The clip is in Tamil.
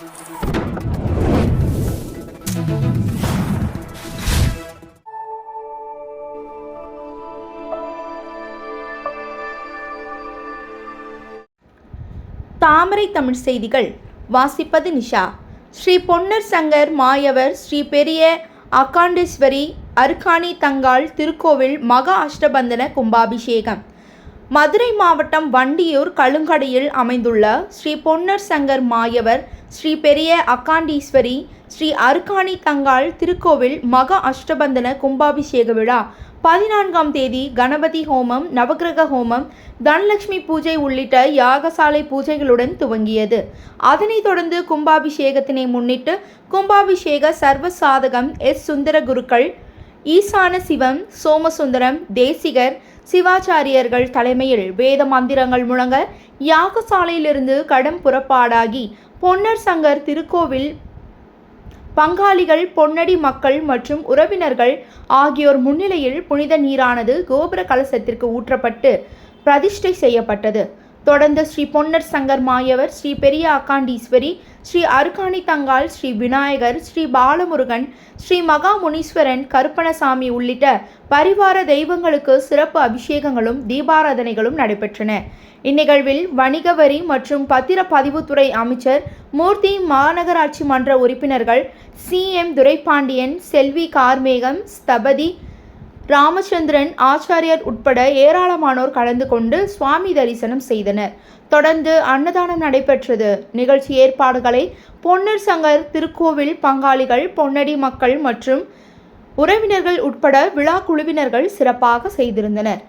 தாமரை தமிழ் செய்திகள். வாசிப்பது நிஷா. ஸ்ரீ பொன்னர் சங்கர் மாயவர் ஸ்ரீ பெரிய அகாண்டேஸ்வரி அருக்காணி தங்காள் திருக்கோவில் மகா அஷ்டபந்தன கும்பாபிஷேகம். மதுரை மாவட்டம் வண்டியூர் கழுங்கடையில் அமைந்துள்ள ஸ்ரீ பொன்னர் சங்கர் மாயவர் ஸ்ரீ பெரிய அக்காண்டீஸ்வரி ஸ்ரீ அருக்காணி தங்காள் திருக்கோவில் மகா அஷ்டபந்தன கும்பாபிஷேக விழா பதினான்காம் தேதி கணபதி ஹோமம் நவக்கிரக ஹோமம் தனலட்சுமி பூஜை உள்ளிட்ட யாகசாலை பூஜைகளுடன் துவங்கியது. அதனைத் தொடர்ந்து கும்பாபிஷேகத்தினை முன்னிட்டு கும்பாபிஷேக சர்வ சாதகம் எஸ். சுந்தர குருக்கள் ஈசான சிவம் சோமசுந்தரம் தேசிகர் சிவாச்சாரியர்கள் தலைமையில் வேத மந்திரங்கள் முழங்க யாகசாலையிலிருந்து கடம் புறப்பாடாகி பொன்னர் சங்கர் திருக்கோவில் பங்காளிகள் பொன்னடி மக்கள் மற்றும் உறவினர்கள் ஆகியோர் முன்னிலையில் புனித நீரானது கோபுர கலசத்திற்கு ஊற்றப்பட்டு பிரதிஷ்டை செய்யப்பட்டது. தொடர்ந்து ஸ்ரீ பொன்னர் சங்கர் மாயவர் ஸ்ரீ பெரிய அக்காண்டீஸ்வரி ஸ்ரீ அருக்காணி தங்கால் ஸ்ரீ விநாயகர் ஸ்ரீ பாலமுருகன் ஸ்ரீ மகாமுனீஸ்வரன் கருப்பணசாமி உள்ளிட்ட பரிவார தெய்வங்களுக்கு சிறப்பு அபிஷேகங்களும் தீபாராதனைகளும் நடைபெற்றன. இந்நிகழ்வில் வணிக வரி மற்றும் பத்திரப்பதிவுத்துறை அமைச்சர் மூர்த்தி மாநகராட்சி மன்ற உறுப்பினர்கள் சி எம் துரைபாண்டியன் செல்வி கார்மேகம் ஸ்தபதி ராமச்சந்திரன் ஆச்சாரியர் உட்பட ஏராளமானோர் கலந்து கொண்டு சுவாமி தரிசனம் செய்தனர். தொடர்ந்து அன்னதானம் நடைபெற்றது. நிகழ்ச்சி ஏற்பாடுகளை பொன்னர் சங்கர் திருக்கோவில் பங்காளிகள் பொன்னடி மக்கள் மற்றும் உறவினர்கள் உட்பட விழா குழுவினர்கள் சிறப்பாக செய்திருந்தனர்.